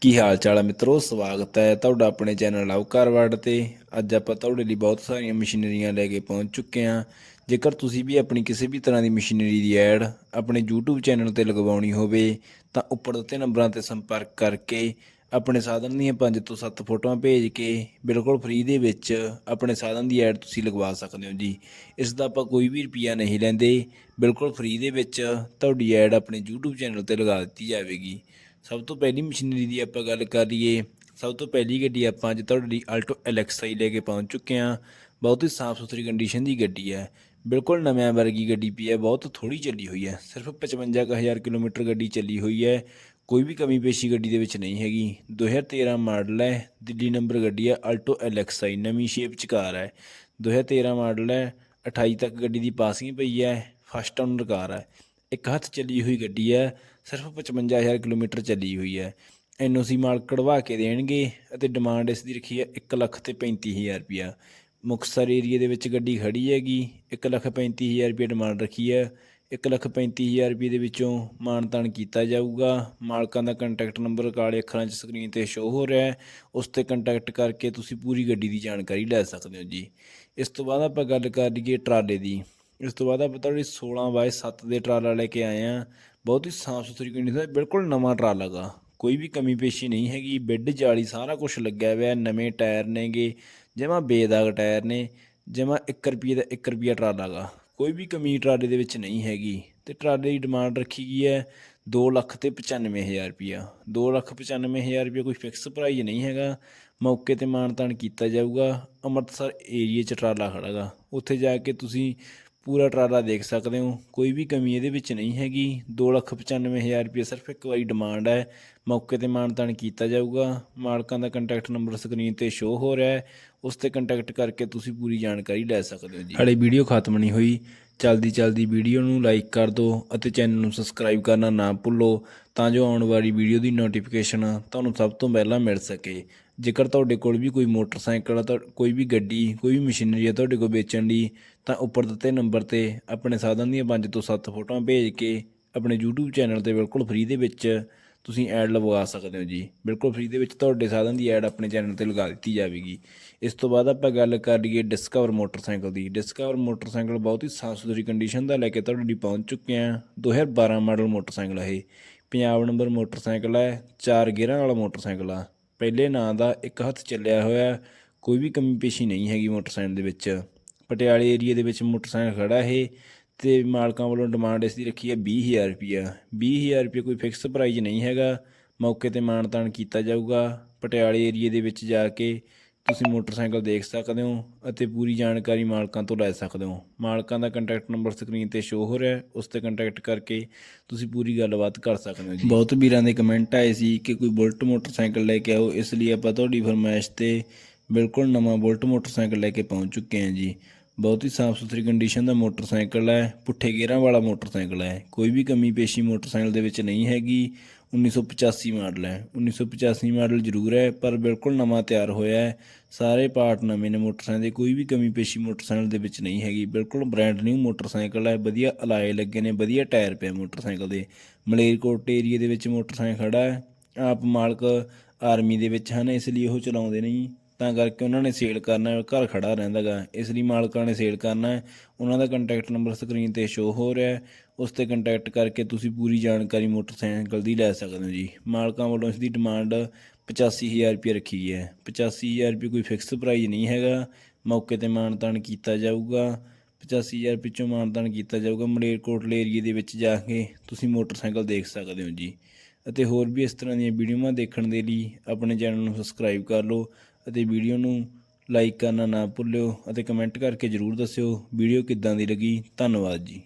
ਕੀ ਹਾਲ ਚਾਲ ਹੈ ਮਿੱਤਰੋ? ਸਵਾਗਤ ਹੈ ਤੁਹਾਡਾ ਆਪਣੇ ਚੈਨਲ ਲਵ ਕਾਰਵਰਡ ਤੇ। ਅੱਜ ਆਪਾਂ ਤੁਹਾਡੇ ਲਈ ਬਹੁਤ ਸਾਰੀਆਂ ਮਸ਼ੀਨਰੀਆਂ ਲੈ ਕੇ ਪਹੁੰਚ ਚੁੱਕੇ ਹਾਂ। ਜੇਕਰ ਤੁਸੀਂ ਵੀ ਆਪਣੀ ਕਿਸੇ ਵੀ ਤਰ੍ਹਾਂ ਦੀ ਮਸ਼ੀਨਰੀ ਦੀ ਐਡ ਆਪਣੇ YouTube ਚੈਨਲ ਤੇ ਲਗਵਾਉਣੀ ਹੋਵੇ, ਤਾਂ ਉੱਪਰ ਦਿੱਤੇ ਨੰਬਰਾਂ ਤੇ ਸੰਪਰਕ ਕਰਕੇ ਆਪਣੇ ਸਾਧਨ ਦੀਆਂ 5 ਤੋਂ 7 ਫੋਟੋਆਂ ਭੇਜ ਕੇ ਬਿਲਕੁਲ ਫ੍ਰੀ ਦੇ ਵਿੱਚ ਆਪਣੇ ਸਾਧਨ ਦੀ ਐਡ ਤੁਸੀਂ ਲਗਵਾ ਸਕਦੇ ਹੋ ਜੀ। ਇਸ ਦਾ ਆਪਾਂ ਕੋਈ ਵੀ ਰੁਪਿਆ ਨਹੀਂ ਲੈਂਦੇ। ਬਿਲਕੁਲ ਫ੍ਰੀ ਦੇ ਵਿੱਚ ਤੁਹਾਡੀ ਐਡ ਆਪਣੇ YouTube ਚੈਨਲ ਤੇ ਲਗਾ ਦਿੱਤੀ ਜਾਵੇਗੀ। ਸਭ ਤੋਂ ਪਹਿਲੀ ਮਸ਼ੀਨਰੀ ਦੀ ਆਪਾਂ ਗੱਲ ਕਰ ਲਈਏ ਸਭ ਤੋਂ ਪਹਿਲੀ ਗੱਡੀ ਆਪਾਂ ਅੱਜ ਤੁਹਾਡੇ ਲਈ ਆਲਟੋ ਐਲਐਕਸਆਈ ਲੈ ਕੇ ਪਹੁੰਚ ਚੁੱਕੇ ਹਾਂ। ਬਹੁਤ ਹੀ ਸਾਫ਼ ਸੁਥਰੀ ਕੰਡੀਸ਼ਨ ਦੀ ਗੱਡੀ ਹੈ। ਬਿਲਕੁਲ ਨਵਿਆਂ ਵਰਗੀ ਗੱਡੀ ਪਈ ਹੈ, ਬਹੁਤ ਥੋੜੀ ਚੱਲੀ ਹੋਈ ਹੈ। ਸਿਰਫ 55000 ਕਿਲੋਮੀਟਰ ਗੱਡੀ ਚੱਲੀ ਹੋਈ ਹੈ। ਕੋਈ ਵੀ ਕਮੀ ਪੇਸ਼ੀ ਗੱਡੀ ਦੇ ਵਿੱਚ ਨਹੀਂ ਹੈਗੀ। 2013 ਮਾਡਲ ਹੈ, ਦਿੱਲੀ ਨੰਬਰ ਗੱਡੀ ਹੈ ਆਲਟੋ ਐਲਐਕਸਆਈ ਨਵੀਂ ਸ਼ੇਪ ਚ ਕਾਰ ਹੈ। 2013 ਮਾਡਲ ਹੈ 28 ਤੱਕ ਗੱਡੀ ਦੀ ਪਾਸਿੰਗ ਪਈ ਹੈ ਫਸਟ ਓਨਰ ਕਾਰ ਹੈ। ਇੱਕ ਹੱਥ ਚੱਲੀ ਹੋਈ ਗੱਡੀ ਹੈ, ਸਿਰਫ 55000 ਕਿਲੋਮੀਟਰ ਚੱਲੀ ਹੋਈ ਹੈ। ਐਨਓਸੀ ਮਾਲਕ ਕਢਵਾ ਕੇ ਦੇਣਗੇ ਅਤੇ ਡਿਮਾਂਡ ਇਸ ਦੀ ਰੱਖੀ ਹੈ 1 ਲੱਖ ਤੇ 35000 ਰੁਪਿਆ ਮੁਕਤਸਰ ਏਰੀਏ ਦੇ ਵਿੱਚ ਗੱਡੀ ਖੜੀ ਹੈਗੀ 1 ਲੱਖ 35000 ਰੁਪਏ ਡਿਮਾਂਡ ਰੱਖੀ ਹੈ। 1 ਲੱਖ 35000 ਰੁਪਏ ਦੇ ਵਿੱਚੋਂ ਮਾਨਤਾਨ ਕੀਤਾ ਜਾਊਗਾ। ਮਾਲਕਾਂ ਦਾ ਕੰਟੈਕਟ ਨੰਬਰ ਕਾਲੇ ਅੱਖਰਾਂ 'ਚ ਸਕਰੀਨ ਤੇ ਸ਼ੋ ਹੋ ਰਿਹਾ ਹੈ। ਉਸ ਤੇ ਕੰਟੈਕਟ ਕਰਕੇ ਤੁਸੀਂ ਪੂਰੀ ਗੱਡੀ ਦੀ ਜਾਣਕਾਰੀ ਲੈ ਸਕਦੇ ਹੋ ਜੀ। ਇਸ ਤੋਂ ਬਾਅਦ ਆਪਾਂ ਗੱਲ ਕਰ ਲਈਏ ਟਰਾਲੇ ਦੀ। ਇਸ ਤੋਂ ਬਾਅਦ ਆਪਾਂ ਤੁਹਾਡੀ 16 ਬਾਏ 7 ਦੇ ਟਰਾਲਾ ਲੈ ਕੇ ਆਏ ਆ। ਬਹੁਤ ਹੀ ਸਾਫ਼ ਸੁਥਰੀ ਕੰਡੀਸ਼ਨ ਬਿਲਕੁਲ ਨਵਾਂ ਟਰਾਲਾ ਗਾ। ਕੋਈ ਵੀ ਕਮੀ ਪੇਸ਼ੀ ਨਹੀਂ ਹੈਗੀ, ਬੈੱਡ ਜਾਲੀ ਸਾਰਾ ਕੁਝ ਲੱਗਿਆ ਹੋਇਆ, ਨਵੇਂ ਟਾਇਰ ਨੇਗੇ, ਜਮਾ ਬੇਦਾਗ ਟਾਇਰ ਨੇ, ਜਮਾ 1 ਰੁਪਏ ਦਾ 1 ਰੁਪਿਆ ਟਰਾਲਾ ਗਾ। ਕੋਈ ਵੀ ਕਮੀ ਟਰਾਲੇ ਦੇ ਵਿੱਚ ਨਹੀਂ ਹੈਗੀ। ਤੇ ਟਰਾਲੇ ਦੀ ਡਿਮਾਂਡ ਰੱਖੀ ਗਈ ਹੈ 2 ਲੱਖ ਤੇ 95000 ਰੁਪਿਆ 2 ਲੱਖ 95000 ਰੁਪਿਆ ਕੋਈ ਫਿਕਸ ਪ੍ਰਾਈਸ ਨਹੀਂ ਹੈਗਾ। ਮੌਕੇ ਤੇ ਮਾਨਤਾਨ ਕੀਤਾ ਜਾਊਗਾ। ਅੰਮ੍ਰਿਤਸਰ ਏਰੀਏ 'ਚ ਟਰਾਲਾ ਖੜਾ ਗਾ। ਉੱਥੇ ਜਾ ਕੇ ਤੁਸੀਂ ਪੂਰਾ ਟਰਾਲਾ ਦੇਖ ਸਕਦੇ ਹੋ। ਕੋਈ ਵੀ ਕਮੀ ਇਹਦੇ ਵਿੱਚ ਨਹੀਂ ਹੈਗੀ। 295000 ਰੁਪਏ ਸਿਰਫ ਇੱਕ ਵਾਰੀ ਡਿਮਾਂਡ ਹੈ। ਮੌਕੇ ਤੇ ਮਾਨਤਾਨ ਕੀਤਾ ਜਾਊਗਾ। ਮਾਲਕਾਂ ਦਾ ਕੰਟੈਕਟ ਨੰਬਰ ਸਕਰੀਨ ਤੇ ਸ਼ੋ ਹੋ ਰਿਹਾ ਹੈ। ਉਸ ਤੇ ਕੰਟੈਕਟ ਕਰਕੇ ਤੁਸੀਂ ਪੂਰੀ ਜਾਣਕਾਰੀ ਲੈ ਸਕਦੇ ਹੋ ਜੀ। ਹਾਲੇ ਵੀਡੀਓ ਖਤਮ ਨਹੀਂ ਹੋਈ। ਚਲਦੀ ਚਲਦੀ ਵੀਡੀਓ ਨੂੰ ਲਾਈਕ ਕਰ ਦਿਓ ਅਤੇ ਚੈਨਲ ਨੂੰ ਸਬਸਕ੍ਰਾਈਬ ਕਰਨਾ ਨਾ ਭੁੱਲੋ ਤਾਂ ਜੋ ਆਉਣ ਵਾਲੀ ਵੀਡੀਓ ਦੀ ਨੋਟੀਫਿਕੇਸ਼ਨ ਤੁਹਾਨੂੰ ਸਭ ਤੋਂ ਪਹਿਲਾਂ ਮਿਲ ਸਕੇ। ਜੇਕਰ ਤੁਹਾਡੇ ਕੋਲ ਵੀ ਕੋਈ ਮੋਟਰਸਾਈਕਲ ਤਾਂ ਕੋਈ ਵੀ ਗੱਡੀ, ਕੋਈ ਵੀ ਮਸ਼ੀਨਰੀ ਆ ਤੁਹਾਡੇ ਕੋਲ ਵੇਚਣ ਲਈ ਤਾਂ ਉੱਪਰ ਦਿੱਤੇ ਨੰਬਰ ਤੇ ਆਪਣੇ ਸਾਧਨ ਦੀਆਂ 5 ਤੋਂ 7 ਫੋਟੋਆਂ ਭੇਜ ਕੇ ਆਪਣੇ YouTube ਚੈਨਲ ਤੇ ਬਿਲਕੁਲ ਫ੍ਰੀ ਦੇ ਵਿੱਚ ਤੁਸੀਂ ਐਡ ਲਗਵਾ ਸਕਦੇ ਹੋ ਜੀ। ਬਿਲਕੁਲ ਫ੍ਰੀ ਦੇ ਵਿੱਚ ਤੁਹਾਡੇ ਸਾਧਨ ਦੀ ਐਡ ਆਪਣੇ ਚੈਨਲ ਤੇ ਲਗਾ ਦਿੱਤੀ ਜਾਵੇਗੀ। ਇਸ ਤੋਂ ਬਾਅਦ ਆਪਾਂ ਗੱਲ ਕਰ ਲਈਏ ਡਿਸਕਵਰ ਮੋਟਰਸਾਈਕਲ ਦੀ। ਡਿਸਕਵਰ ਮੋਟਰਸਾਈਕਲ ਬਹੁਤ ਹੀ ਸਾਫ਼ ਸੁਥਰੀ ਕੰਡੀਸ਼ਨ ਦਾ ਲੈ ਕੇ ਤੁਹਾਡੇ ਲਈ ਪਹੁੰਚ ਚੁੱਕੇ ਹਾਂ। 2012 ਮਾਡਲ ਮੋਟਰਸਾਈਕਲ ਹੈ ਇਹ। ਪੰਜਾਬ ਨੰਬਰ ਮੋਟਰਸਾਈਕਲ ਹੈ ਚਾਰ ਗੇਅਰਾਂ ਵਾਲਾ ਮੋਟਰਸਾਈਕਲ ਆ। ਪਹਿਲੇ ਨਾਂ ਦਾ ਇੱਕ ਹੱਥ ਚੱਲਿਆ ਹੋਇਆ, ਕੋਈ ਵੀ ਕਮੀ ਪੇਸ਼ੀ ਨਹੀਂ ਹੈਗੀ ਮੋਟਰਸਾਈਕਲ ਦੇ ਵਿੱਚ। ਪਟਿਆਲੇ ਏਰੀਆ ਦੇ ਵਿੱਚ ਮੋਟਰਸਾਈਕਲ ਖੜਾ ਇਹ। ਤੇ ਮਾਲਕਾਂ ਵੱਲੋਂ ਡਿਮਾਂਡ ਇਸ ਦੀ ਰੱਖੀ ਹੈ 20000 ਰੁਪਿਆ 20000 ਰੁਪਏ ਕੋਈ ਫਿਕਸ ਪ੍ਰਾਈਜ਼ ਨਹੀਂ ਹੈਗਾ। ਮੌਕੇ ਤੇ ਮਾਨਤਾਨ ਕੀਤਾ ਜਾਊਗਾ। ਪਟਿਆਲੇ ਏਰੀਏ ਦੇ ਵਿੱਚ ਜਾ ਕੇ ਤੁਸੀਂ ਮੋਟਰਸਾਈਕਲ ਦੇਖ ਸਕਦੇ ਹੋ ਅਤੇ ਪੂਰੀ ਜਾਣਕਾਰੀ ਮਾਲਕਾਂ ਤੋਂ ਲੈ ਸਕਦੇ ਹੋ। ਮਾਲਕਾਂ ਦਾ ਕੰਟੈਕਟ ਨੰਬਰ ਸਕਰੀਨ ਤੇ ਸ਼ੋ ਹੋ ਰਿਹਾ ਹੈ। ਉਸ ਤੇ ਕੰਟੈਕਟ ਕਰਕੇ ਤੁਸੀਂ ਪੂਰੀ ਗੱਲਬਾਤ ਕਰ ਸਕਦੇ ਹੋ ਜੀ। ਬਹੁਤ ਵੀਰਾਂ ਦੇ ਕਮੈਂਟ ਆਏ ਸੀ ਕਿ ਕੋਈ ਬੁਲਟ ਮੋਟਰਸਾਈਕਲ ਲੈ ਕੇ ਆਓ, ਇਸ ਲਈ ਆਪਾਂ ਤੁਹਾਡੀ ਫਰਮਾਇਸ਼ ਤੇ ਬਿਲਕੁਲ ਨਵਾਂ ਬੁਲਟ ਮੋਟਰਸਾਈਕਲ ਲੈ ਕੇ ਪਹੁੰਚ ਚੁੱਕੇ ਹਾਂ ਜੀ। ਬਹੁਤ ਹੀ ਸਾਫ਼ ਸੁਥਰੀ ਕੰਡੀਸ਼ਨ ਦਾ ਮੋਟਰਸਾਈਕਲ ਹੈ, ਪੁੱਠੇ ਗੇਅਰਾਂ ਵਾਲਾ ਮੋਟਰਸਾਈਕਲ ਹੈ। ਕੋਈ ਵੀ ਕਮੀ ਪੇਸ਼ੀ ਮੋਟਰਸਾਈਕਲ ਦੇ ਵਿੱਚ ਨਹੀਂ ਹੈਗੀ। 1985 ਮਾਡਲ ਹੈ। 1985 ਮਾਡਲ ਜ਼ਰੂਰ ਹੈ, ਪਰ ਬਿਲਕੁਲ ਨਵਾਂ ਤਿਆਰ ਹੋਇਆ ਹੈ। ਸਾਰੇ ਪਾਰਟ ਨਵੇਂ ਨੇ ਮੋਟਰਸਾਈਕਲ ਦੇ, ਕੋਈ ਵੀ ਕਮੀ ਪੇਸ਼ੀ ਮੋਟਰਸਾਈਕਲ ਦੇ ਵਿੱਚ ਨਹੀਂ ਹੈਗੀ। ਬਿਲਕੁਲ ਬ੍ਰਾਂਡ ਨਿਊ ਮੋਟਰਸਾਈਕਲ ਹੈ, ਵਧੀਆ ਅਲਾਏ ਲੱਗੇ ਨੇ, ਵਧੀਆ ਟਾਇਰ ਪਿਆ ਮੋਟਰਸਾਈਕਲ ਦੇ। ਮਲੇਰਕੋਟ ਏਰੀਏ ਦੇ ਵਿੱਚ ਮੋਟਰਸਾਈਕਲ ਖੜਾ ਹੈ। ਆਪ ਮਾਲਕ ਆਰਮੀ ਦੇ ਵਿੱਚ ਹਨ, ਇਸ ਲਈ ਉਹ ਚਲਾਉਂਦੇ ਨਹੀਂ। ਤਾਂ ਕਰਕੇ ਉਹਨਾਂ ਨੇ ਸੇਲ ਕਰਨਾ, ਘਰ ਖੜਾ ਰਹਿੰਦਾ ਗਾ ਇਸ ਲਈ ਮਾਲਕਾਂ ਨੇ ਸੇਲ ਕਰਨਾ ਉਹਨਾਂ ਦਾ ਕੰਟੈਕਟ ਨੰਬਰ ਸਕਰੀਨ ਤੇ ਸ਼ੋ ਹੋ ਰਿਹਾ ਹੈ। ਉਸ ਤੇ ਕੰਟੈਕਟ ਕਰਕੇ ਤੁਸੀਂ ਪੂਰੀ ਜਾਣਕਾਰੀ ਮੋਟਰਸਾਈਕਲ ਦੀ ਲੈ ਸਕਦੇ ਹੋ ਜੀ। ਮਾਲਕਾਂ ਵੱਲੋਂ ਇਸ ਦੀ ਡਿਮਾਂਡ 85000 ਰੁਪਏ ਰੱਖੀ ਹੈ। 85000 ਰੁਪਏ ਕੋਈ ਫਿਕਸ ਪ੍ਰਾਈਸ ਨਹੀਂ ਹੈਗਾ। ਮੌਕੇ ਤੇ ਮਾਨਤਾਨ ਕੀਤਾ ਜਾਊਗਾ। 85000 ਪਿੱਛੋਂ ਮਾਨਤਾਨ ਕੀਤਾ ਜਾਊਗਾ ਮਲੇਰਕੋਟਲੇ ਏਰੀਏ ਦੇ ਵਿੱਚ ਜਾ ਕੇ। ਤੁਸੀਂ ਮੋਟਰਸਾਈਕਲ ਦੇਖ ਸਕਦੇ ਹੋ ਜੀ। ਅਤੇ ਹੋਰ ਵੀ ਇਸ ਤਰ੍ਹਾਂ ਦੀਆਂ ਵੀਡੀਓਆਂ ਦੇਖਣ ਦੇ ਲਈ ਆਪਣੇ ਚੈਨਲ ਨੂੰ ਸਬਸਕ੍ਰਾਈਬ ਕਰ ਲਓ। ਅਤੇ ਵੀਡੀਓ ਨੂੰ ਲਾਈਕ ਕਰਨਾ ਨਾ ਭੁੱਲਿਓ ਅਤੇ ਕਮੈਂਟ ਕਰਕੇ ਜਰੂਰ ਦੱਸਿਓ ਵੀਡੀਓ ਕਿੱਦਾਂ ਦੀ ਲੱਗੀ। ਧੰਨਵਾਦ ਜੀ।